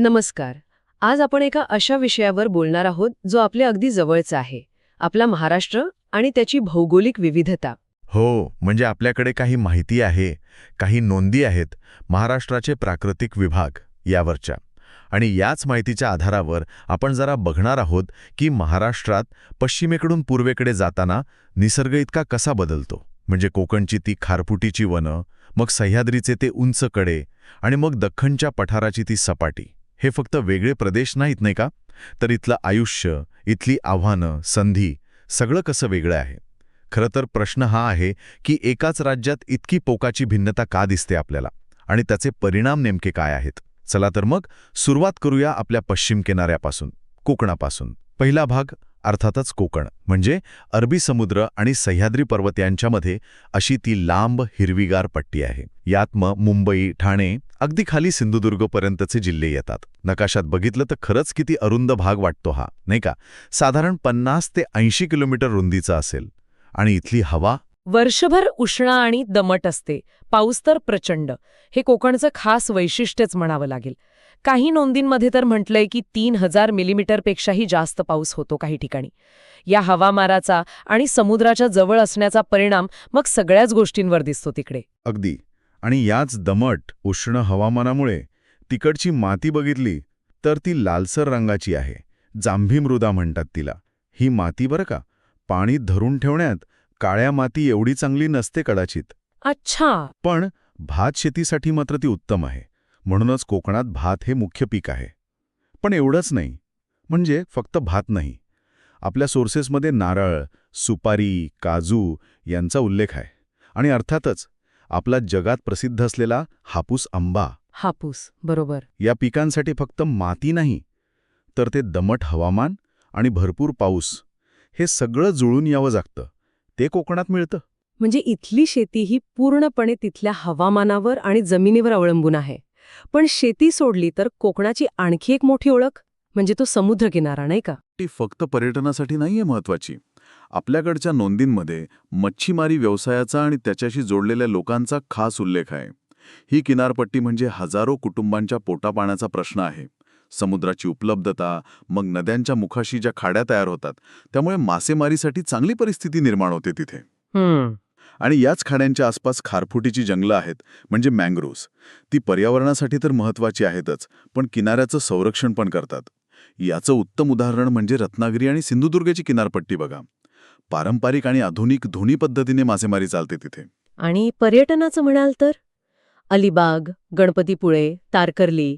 नमस्कार. आज आपण एका अशा विषयावर बोलणार आहोत जो आपल्या अगदी जवळचा आहे. आपला महाराष्ट्र आणि त्याची भौगोलिक विविधता. हो म्हणजे आपल्याकडे काही माहिती आहे काही नोंदी आहेत महाराष्ट्राचे प्राकृतिक विभाग यावरच्या. आणि याच माहितीच्या आधारावर आपण जरा बघणार आहोत की महाराष्ट्रात पश्चिमेकडून पूर्वेकडे जाताना निसर्ग इतका कसा बदलतो. म्हणजे कोकणची ती खारफुटीची वनं मग सह्याद्रीचे ते उंच कडे आणि मग दख्खनच्या पठाराची ती सपाटी. हे फक्त वेगळे प्रदेश नाहीत नाही का? तर इथलं आयुष्य इथली आव्हानं संधी सगळं कसं वेगळं आहे? खरं तर प्रश्न हा आहे की एकाच राज्यात इतकी पोकाची भिन्नता का दिसते आपल्याला? आणि त्याचे परिणाम नेमके काय आहेत? चला तर मग सुरुवात करूया आपल्या पश्चिम किनाऱ्यापासून कोकणापासून. पहिला भाग अर्थातच कोकण. म्हणजे अरबी समुद्र आणि सह्याद्री पर्वत यांच्यामध्ये अशी ती लांब हिरवीगार पट्टी आहे. यात मग मुंबई ठाणे अगदी खाली सिंधुदुर्गपर्यंतचे जिल्हे येतात. नकाशात बघितलं तर खरंच किती अरुंद भाग वाटतो हा नाही का? साधारण पन्नास ते ऐंशी किलोमीटर रुंदीचा असेल. आणि इथली हवा? वर्षभर उष्ण आणि दमट असते. पाऊस तर प्रचंड. हे कोकणचं खास वैशिष्ट्यच म्हणावं लागेल. काही नोंदींमध्ये तर म्हटलंय की तीन हजार मिलीमीटरपेक्षाही जास्त पाऊस होतो काही ठिकाणी. या हवामानाचा आणि समुद्राच्या जवळ असण्याचा परिणाम मग सगळ्याच गोष्टींवर दिसतो तिकडे. अगदी. आणि याच दमट उष्ण हवामानामुळे तिकडची माती बघितली तर ती लालसर रंगाची आहे. जांभी मृदा म्हणतात तिला. ही माती बरं का? पाणी धरून ठेवण्यात काळ्या माती एवढी चांगली नसते कदाचित. अच्छा. पण भात शेतीसाठी मात्र ती उत्तम आहे. म्हणूनच कोकणात भात हे मुख्य पीक आहे. पण एवढंच नाही. म्हणजे फक्त भात नाही. आपल्या सोर्सेसमध्ये नारळ सुपारी काजू यांचा उल्लेख आहे. आणि अर्थातच आपला जगात प्रसिद्ध असलेला हापूस आंबा. हापूस बरोबर. या पिकांसाठी फक्त माती नाही तर ते दमट हवामान आणि भरपूर पाऊस हे सगळं जुळून यावं लागतं. ते कोकणात मिळतं. म्हणजे इथली शेती ही पूर्णपणे तिथल्या हवामानावर आणि जमिनीवर अवलंबून आहे. पण शेती सोडली तर कोकणाची आणखी एक मोठी ओळख म्हणजे तो समुद्रकिनारा नाही का? ती फक्त पर्यटनासाठी नाहीये महत्वाची. आपल्याकडच्या नोंदींमध्ये मच्छीमारी व्यवसायाचा आणि त्याच्याशी जोडलेल्या लोकांचा खास उल्लेख आहे. ही किनारपट्टी म्हणजे हजारो कुटुंबांच्या पोटापाण्याचा प्रश्न आहे. समुद्राची उपलब्धता मग नद्यांच्या मुखाशी ज्या खाड्या तयार होतात त्यामुळे मासेमारीसाठी चांगली परिस्थिती निर्माण होते तिथे. आणि याच खाड्यांच्या आसपास खारफुटीची जंगलं आहेत म्हणजे मँग्रोव्स ती पर्यावरणासाठी तर महत्वाची आहेतच पण किनाऱ्याचं संरक्षण पण करतात. याचं उत्तम उदाहरण म्हणजे रत्नागिरी आणि सिंधुदुर्गची किनारपट्टी बघा. पारंपरिक आणि आधुनिक दोन्ही पद्धतीने मासेमारी चालते तिथे. आणि पर्यटनाचं म्हणाल तर? अलिबाग गणपतीपुळे तारकर्ली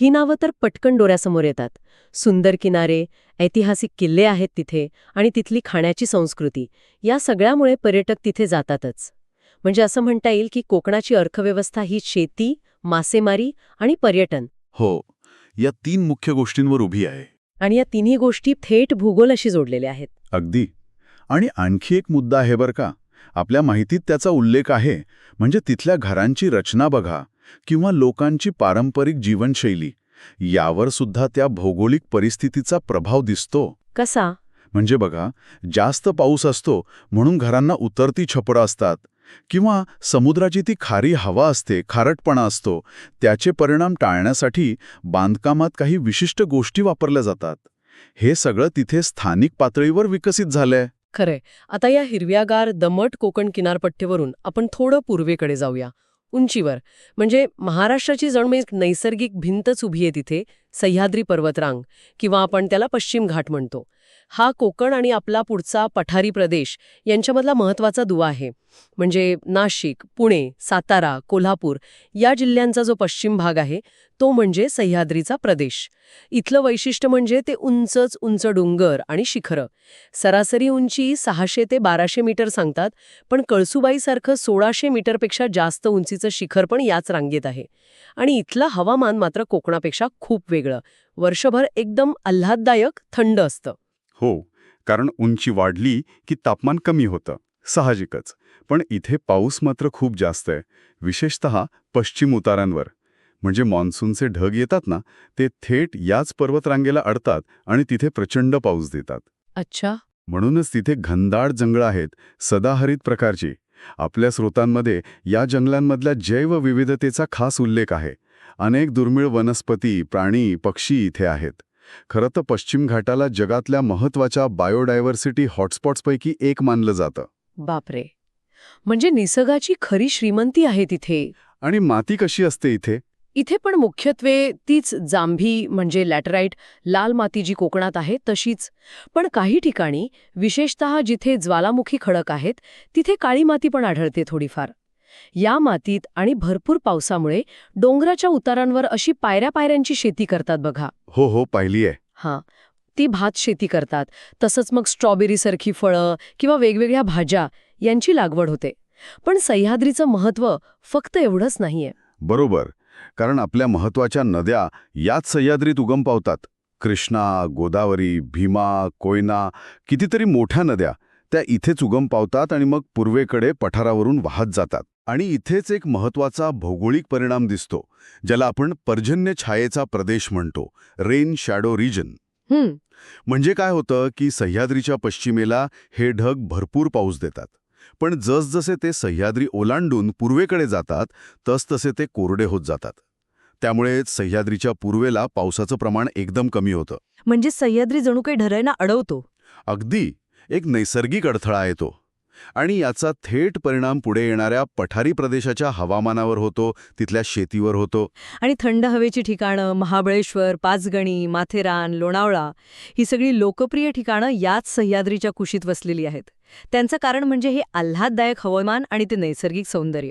ही नावं तर पटकन डोळ्यासमोर येतात. सुंदर किनारे ऐतिहासिक किल्ले आहेत तिथे आणि तिथली खाण्याची संस्कृती. या सगळ्यामुळे पर्यटक तिथे जातातच. म्हणजे असं म्हणता येईल की कोकणाची अर्थव्यवस्था ही शेती मासेमारी आणि पर्यटन. हो या तीन मुख्य गोष्टींवर उभी आहे. आणि या तिन्ही गोष्टी थेट भूगोलाशी जोडलेल्या आहेत. अगदी. आणि आणखी एक मुद्दा आहे बरं का. आपल्या माहितीत त्याचा उल्लेख आहे. म्हणजे तिथल्या घरांची रचना बघा. किंवा लोकांची पारंपरिक जीवनशैली यावर सुद्धा त्या भौगोलिक परिस्थितीचा प्रभाव दिसतो. कसा? म्हणजे बघा जास्त पाऊस असतो म्हणून घरांना उतरती छपरं असतात किंवा समुद्राची ती खारी हवा असते खारटपणा असतो त्याचे परिणाम टाळण्यासाठी बांधकामात काही विशिष्ट गोष्टी वापरल्या जातात. हे सगळं तिथे स्थानिक पातळीवर विकसित झालंय. खरंय. आता या हिरव्यागार दमट कोकण किनारपट्टीवरून आपण थोडं पूर्वेकडे जाऊया. उंचीवर. म्हणजे महाराष्ट्राची जणू एक नैसर्गिक भिंतच उभी आहे तिथे सह्याद्री पर्वतरांग किंवा आपण त्याला पश्चिम घाट म्हणतो. हा कोकण आणि आपला पुढचा पठारी प्रदेश यांच्यामधला महत्त्वाचा दुवा आहे. म्हणजे नाशिक पुणे सातारा कोल्हापूर या जिल्ह्यांचा जो पश्चिम भाग आहे तो म्हणजे सह्याद्रीचा प्रदेश. इथलं वैशिष्ट्य म्हणजे ते उंचच उंच डोंगर आणि शिखरं. सरासरी उंची सहाशे ते बाराशे मीटर सांगतात पण कळसुबाईसारखं सोळाशे मीटरपेक्षा जास्त उंचीचं शिखर पण याच रांगेत आहे. आणि इथलं हवामान मात्र कोकणापेक्षा खूप वेगळं. वर्षभर एकदम आल्हाददायक थंड असतं. हो कारण उंची वाढली की तापमान कमी होतं साहजिकच. पण इथे पाऊस मात्र खूप जास्त आहे विशेषत पश्चिम उतारांवर. म्हणजे मान्सूनचे ढग येतात ना ते थेट याच पर्वतरांगेला अडतात आणि तिथे प्रचंड पाऊस देतात. अच्छा. म्हणूनच तिथे घनदाट जंगलं आहेत सदाहरित प्रकारची. आपल्या स्रोतांमध्ये या जंगलांमधल्या जैवविविधतेचा खास उल्लेख आहे. अनेक दुर्मिळ वनस्पती प्राणी पक्षी इथे आहेत. खरं तर पश्चिम घाटाला जगातल्या महत्त्वाच्या बायोडायव्हर्सिटी हॉटस्पॉट्सपैकी एक मानलं जातं. बापरे. म्हणजे निसर्गाची खरी श्रीमंती आहे तिथे. आणि माती कशी असते इथे? इथे पण मुख्यत्वे तीच जांभी म्हणजे लॅटराईट लाल माती जी कोकणात आहे तशीच. पण काही ठिकाणी विशेषतः जिथे ज्वालामुखी खडक आहेत तिथे काळी माती पण आढळते थोडीफार. या मातीत आणि भरपूर पावसामुळे डोंगराच्या उतारांवर अशी पायऱ्या पायऱ्यांची शेती करतात बघा. हो हो पाहिली आहे. हां ती भात शेती करतात. तसंच मग स्ट्रॉबेरीसारखी फळं किंवा वेगवेगळ्या भाज्या यांची लागवड होते. पण सह्याद्रीचं महत्त्व फक्त एवढंच नाहीये. बरोबर कारण आपल्या महत्त्वाच्या नद्या याच सह्याद्रीत उगम पावतात. कृष्णा गोदावरी भीमा कोयना कितीतरी मोठ्या नद्या त्या इथेच उगम पावतात आणि मग पूर्वेकडे पठारावरून वाहत जातात. आणि इथेच एक महत्त्वाचा भौगोलिक परिणाम दिसतो ज्याला आपण पर्जन्य छायेचा प्रदेश म्हणतो रेन शॅडो रिजन. म्हणजे काय होतं की सह्याद्रीच्या पश्चिमेला हे ढग भरपूर पाऊस देतात. पण जसजसे ते सह्याद्री ओलांडून पूर्वेकडे जातात तसतसे ते कोरडे होत जातात. त्यामुळे सह्याद्रीच्या पूर्वेला पावसाचं प्रमाण एकदम कमी होतं. म्हणजे सह्याद्री जणू काही ढरळ्यांना अडवतो. अगदी. एक नैसर्गिक अडथळा आहे तो आणि याचा थेट परिणाम पुढे येणाऱ्या पठारी प्रदेशाच्या हवामानावर होतो तिथल्या शेतीवर होतो. आणि थंड हवेची ठिकाणं महाबळेश्वर पाचगणी माथेरान लोणावळा ही सगळी लोकप्रिय ठिकाणं याच सह्याद्रीच्या कुशीत वसलेली आहेत. त्यांचं कारण म्हणजे हे आल्हाददायक हवामान आणि ते नैसर्गिक सौंदर्य.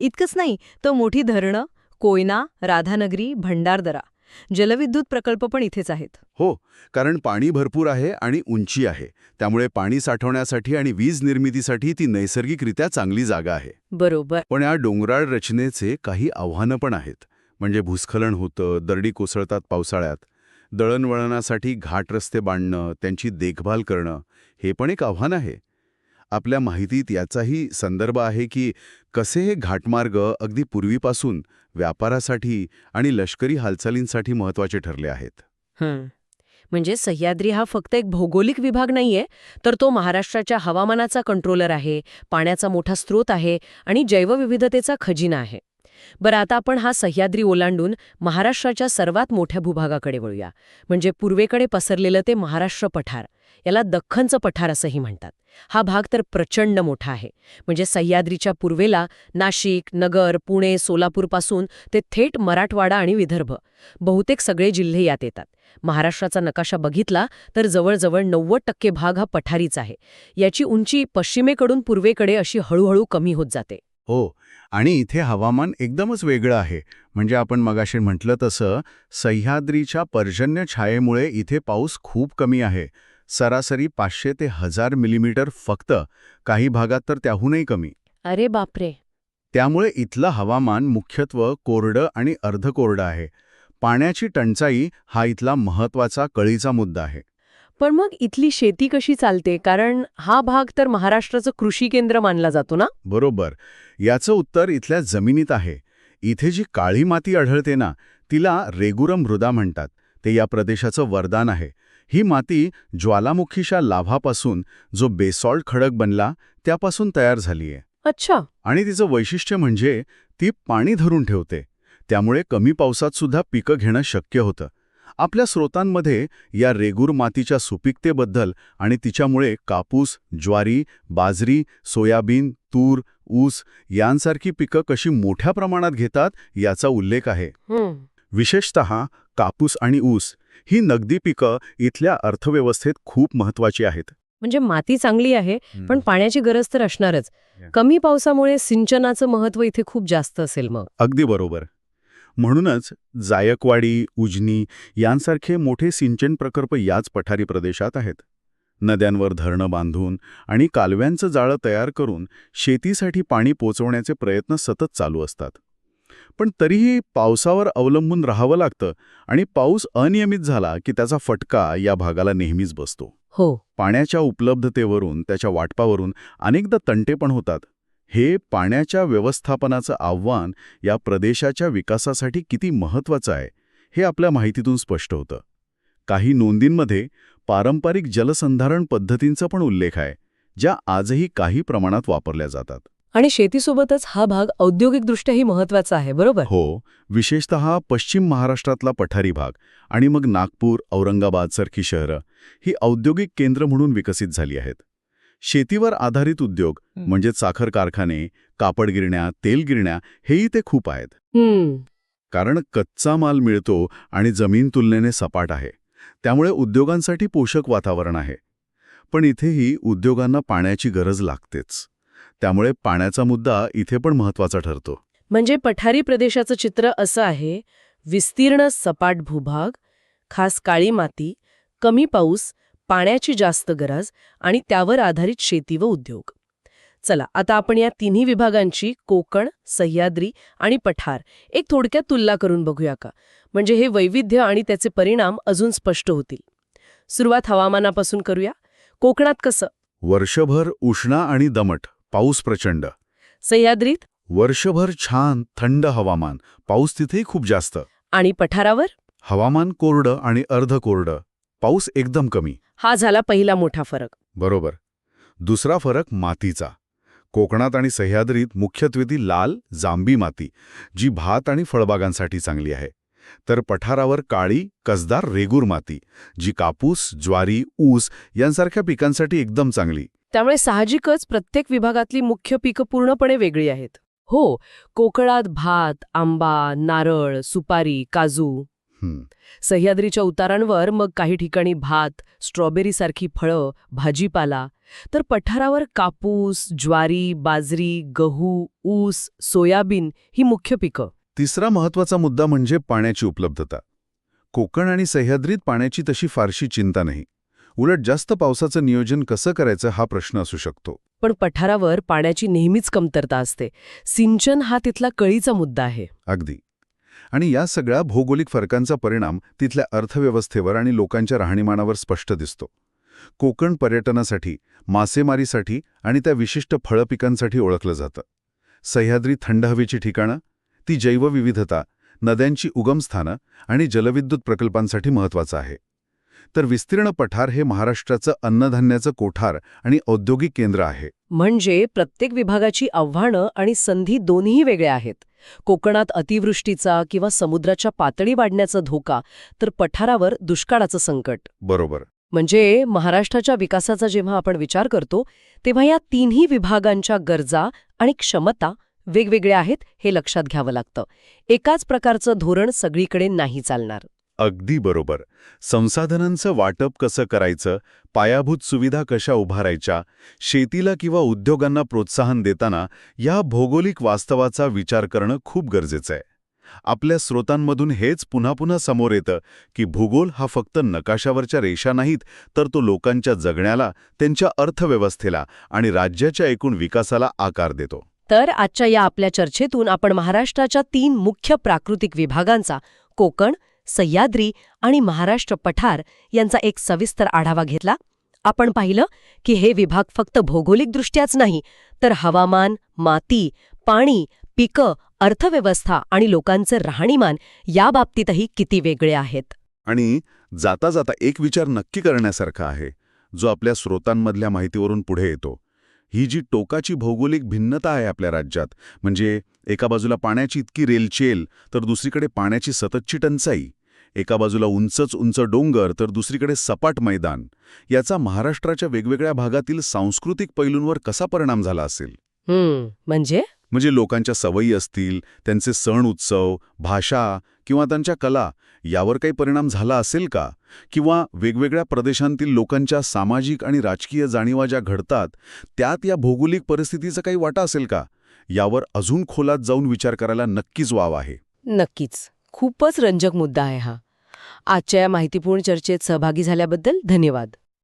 इतकंच नाही तर मोठी धरणं कोयना राधानगरी भंडारदरा. जलविद्युत प्रकल्प पण इथेच आहेत. हो कारण पाणी भरपूर आहे आणि उंची आहे. त्यामुळे पाणी साठवण्यासाठी आणि वीज निर्मितीसाठी ती नैसर्गिकरित्या चांगली जागा आहे. बरोबर. पण या डोंगराळ रचनेचे काही आव्हानं पण आहेत. म्हणजे भूस्खलन होतं दरडी कोसळतात पावसाळ्यात. दळणवळणासाठी घाट रस्ते बांधणं त्यांची देखभाल करणं हे पण एक आव्हान आहे. आपल्या माहितीत याचाही संदर्भ आहे की कसे हे घाटमार्ग अगदी पूर्वीपासून व्यापारासाठी आणि लष्करी हालचालींसाठी महत्त्वाचे ठरले आहेत? हं. म्हणजे सह्याद्री हा फक्त एक भौगोलिक विभाग नाहीये तर तो महाराष्ट्राच्या हवामानाचा कंट्रोलर आहे पाण्याचा मोठा स्रोत आहे आणि जैवविविधतेचा खजिना आहे. बरं आता आपण हा सह्याद्री ओलांडून महाराष्ट्राच्या सर्वात मोठ्या भूभागाकडे वळूया. म्हणजे पूर्वेकडे पसरलेलं ते महाराष्ट्र पठार याला दख्खनचं पठार असंही म्हणतात. हा भाग तर प्रचंड मोठा आहे. म्हणजे सह्याद्रीच्या पूर्वेला नाशिक नगर पुणे सोलापूरपासून ते थेट मराठवाडा आणि विदर्भ. बहुतेक सगळे जिल्हे यात येतात. महाराष्ट्राचा नकाशा बघितला तर जवळजवळ नव्वद टक्के भाग हा पठारीच आहे. याची उंची पश्चिमेकडून पूर्वेकडे अशी हळूहळू कमी होत जाते. हो आणि इथे हवामान एकदमच वेगळं आहे. म्हणजे आपण मगाशी म्हटलं तसं सह्याद्रीच्या पर्जन्य छायेमुळे इथे पाऊस खूप कमी आहे. सरासरी पाचशे ते हजार मिलीमीटर फक्त. काही भागात तर त्याहूनही कमी. अरे बापरे. त्यामुळे इथलं हवामान मुख्यत्व कोरडं आणि अर्धकोरडं आहे. पाण्याची टंचाई हा इथला महत्त्वाचा कळीचा मुद्दा आहे. पण मग इथली शेती कशी चालते? कारण हा भाग तर महाराष्ट्राचं कृषी केंद्र मानला जातो ना? बरोबर. याचं उत्तर इथल्या जमिनीत आहे. इथे जी काळी माती आढळते ना तिला रेगुरम मृदा म्हणतात. ते या प्रदेशाचं वरदान आहे. ही माती ज्वालामुखीच्या लाभापासून जो बेसॉल्ट खडक बनला त्यापासून तयार झालीये. अच्छा. आणि तिचं वैशिष्ट्य म्हणजे ती पाणी धरून ठेवते. त्यामुळे कमी पावसात सुद्धा पिकं घेणं शक्य होतं. आपल्या स्रोतांमध्ये या रेगूर मातीच्या सुपीकतेबद्दल आणि तिच्यामुळे कापूस ज्वारी बाजरी सोयाबीन तूर ऊस यांसारखी पिकं कशी मोठ्या प्रमाणात घेतात याचा उल्लेख आहे. विशेषत कापूस आणि ऊस ही नगदी पिकं इथल्या अर्थव्यवस्थेत खूप महत्वाची आहेत. म्हणजे माती चांगली आहे पण पाण्याची गरज तर असणारच. कमी पावसामुळे सिंचनाचं महत्त्व इथे खूप जास्त असेल मग. अगदी बरोबर. म्हणूनच जायकवाडी उजनी यांसारखे मोठे सिंचन प्रकल्प याच पठारी प्रदेशात आहेत. नद्यांवर धरणं बांधून आणि कालव्यांचं जाळं तयार करून शेतीसाठी पाणी पोचवण्याचे प्रयत्न सतत चालू असतात. पण तरीही पावसावर अवलंबून राहावं लागतं आणि पाऊस अनियमित झाला की त्याचा फटका या भागाला नेहमीच बसतो. हो. पाण्याच्या उपलब्धतेवरून त्याच्या वाटपावरून अनेकदा तंटे पण होतात. हे पाण्याच्या व्यवस्थापनाचं आव्हान या प्रदेशाच्या विकासासाठी किती महत्वाचं आहे हे आपल्या माहितीतून स्पष्ट होतं. काही नोंदींमध्ये पारंपरिक जलसंधारण पद्धतींचा पण उल्लेख आहे ज्या आजही काही प्रमाणात वापरल्या जातात. आणि शेतीसोबतच हा भाग औद्योगिकदृष्ट्याही महत्त्वाचा आहे बरोबर? हो. विशेषतः पश्चिम महाराष्ट्रातला पठारी भाग आणि मग नागपूर औरंगाबाद सारखी शहरं ही औद्योगिक केंद्र म्हणून विकसित झाली आहेत. शेतीवर आधारित उद्योग. म्हणजे साखर कारखाने कापड गिरण्या तेल गिरण्या हेही ते खूप आहेत. कारण कच्चा माल मिळतो आणि जमीन तुलनेने सपाट आहे. त्यामुळे उद्योगांसाठी पोषक वातावरण आहे. पण इथेही उद्योगांना पाण्याची गरज लागतेच. त्यामुळे पाण्याचा मुद्दा इथे पण महत्त्वाचा ठरतो. म्हणजे पठारी प्रदेशाचं चित्र असं आहे विस्तीर्ण सपाट भूभाग खास काळी माती कमी पाऊस पाण्याची जास्त गरज आणि त्यावर आधारित शेती व उद्योग. चला आता आपण या तिन्ही विभागांची कोकण सह्याद्री आणि पठार एक थोडक्यात तुलना करून बघूया का? म्हणजे हे वैविध्य आणि त्याचे परिणाम अजून स्पष्ट होतील. सुरुवात हवामानापासून करूया. कोकणात कसं? वर्षभर उष्णा आणि दमट. पाऊस प्रचंड. सह्याद्रीत? वर्षभर छान थंड हवामान. पाऊस तिथेही खूप जास्त. आणि पठारावर? हवामान कोरडं आणि अर्धकोरडं पाऊस एकदम कमी. हा झाला पहिला मोठा फरक. बरोबर. दुसरा फरक मातीचा. कोकणात आणि सह्याद्रीत मुख्यत्वे ती लाल जांबी माती जी भात आणि फळबागांसाठी चांगली आहे. तर पठारावर काळी कसदार रेगूर माती जी कापूस ज्वारी ऊस यांसारख्या पिकांसाठी एकदम चांगली. त्यामुळे साहजिकच प्रत्येक विभागातली मुख्य पिकं पूर्णपणे वेगळी आहेत. हो कोकणात भात आंबा नारळ सुपारी काजू. सह्याद्रीच्या उतारांवर मग काही ठिकाणी भात स्ट्रॉबेरीसारखी फळं भाजीपाला. तर पठारावर कापूस ज्वारी बाजरी गहू ऊस सोयाबीन ही मुख्य पिकं. तिसरा महत्त्वाचा मुद्दा म्हणजे पाण्याची उपलब्धता. कोकण आणि सह्याद्रीत पाण्याची तशी फारशी चिंता नाही. उलट जास्त पावसाचं नियोजन कसं करायचं हा प्रश्न असू शकतो. पण पठारावर पाण्याची नेहमीच कमतरता असते. सिंचन हा तिथला कळीचा मुद्दा आहे. अगदी. आणि या सगळ्या भौगोलिक फरकांचा परिणाम तिथल्या अर्थव्यवस्थेवर आणि लोकांच्या राहणीमानावर स्पष्ट दिसतो. कोकण पर्यटनासाठी मासेमारीसाठी आणि त्या विशिष्ट फळपिकांसाठी ओळखलं जातं. सह्याद्री थंड हवेची ठिकाणं ती जैवविविधता नद्यांची उगमस्थानं आणि जलविद्युत प्रकल्पांसाठी महत्वाचं आहे. तर विस्तीर्ण पठार हे महाराष्ट्राचं अन्नधान्याचं कोठार आणि औद्योगिक केंद्र आहे. म्हणजे प्रत्येक विभागाची आव्हानं आणि संधी दोन्ही वेगळ्या आहेत. कोकणात अतिवृष्टीचा किंवा समुद्राच्या पातळी वाढण्याचा धोका तर पठारावर दुष्काळाचं संकट. बरोबर. म्हणजे महाराष्ट्राच्या विकासाचा जेव्हा आपण विचार करतो तेव्हा या तिन्ही विभागांच्या गरजा आणि क्षमता वेगवेगळ्या आहेत हे लक्षात घ्यावं लागतं. एकाच प्रकारचं धोरण सगळीकडे नाही चालणार. अगदी बरोबर. संसाधनांचं वाटप कसं करायचं पायाभूत सुविधा कशा उभारायच्या शेतीला किंवा उद्योगांना प्रोत्साहन देताना या भौगोलिक वास्तवाचा विचार करणं खूप गरजेचं आहे आपल्या स्रोतांमधून हेच पुन्हा पुन्हा समोर येतं की भूगोल हा फक्त नकाशावरच्या रेषा नाहीत तर तो लोकांच्या जगण्याला त्यांच्या अर्थव्यवस्थेला आणि राज्याच्या एकूण विकासाला आकार देतो. तर आजच्या या आपल्या चर्चेतून आपण महाराष्ट्राच्या तीन मुख्य प्राकृतिक विभागांचा कोकण सह्याद्री आणि महाराष्ट्र पठार यांचा एक सविस्तर आढावा घेतला. आपण पाहिलं की हे विभाग फक्त भौगोलिकदृष्ट्याच नाही तर हवामान माती पाणी पिकं अर्थव्यवस्था आणि लोकांचं राहणीमान या बाबतीतही किती वेगळे आहेत. आणि जाता जाता एक विचार नक्की करण्यासारखा आहे जो आपल्या स्रोतांमधल्या माहितीवरून पुढे येतो. ही जी टोकाची भौगोलिक भिन्नता आहे आपल्या राज्यात म्हणजे एका बाजूला पाण्याची इतकी रेलचेल तर दुसरीकडे पाण्याची सततची टंचाई एका बाजूला उंचच उंच डोंगर तर दुसरीकडे सपाट मैदान याचा महाराष्ट्राच्या वेगवेगळ्या भागातील सांस्कृतिक पैलूंवर कसा परिणाम झाला असेल? म्हणजे? म्हणजे लोकांच्या सवयी असतील त्यांचे सण उत्सव भाषा किंवा त्यांच्या कला यावर काही परिणाम झाला असेल का? किंवा वेगवेगळ्या प्रदेशांतील लोकांच्या सामाजिक आणि राजकीय जाणीवा ज्या घडतात त्यात या भौगोलिक परिस्थितीचा काही वाटा असेल का? यावर अजून खोलात जाऊन विचार करायला नक्कीच वाव आहे. नक्कीच. खूपच रंजक मुद्दा आहे हा. आजच्या या माहितीपूर्ण चर्चेत सहभागी झाल्याबद्दल धन्यवाद.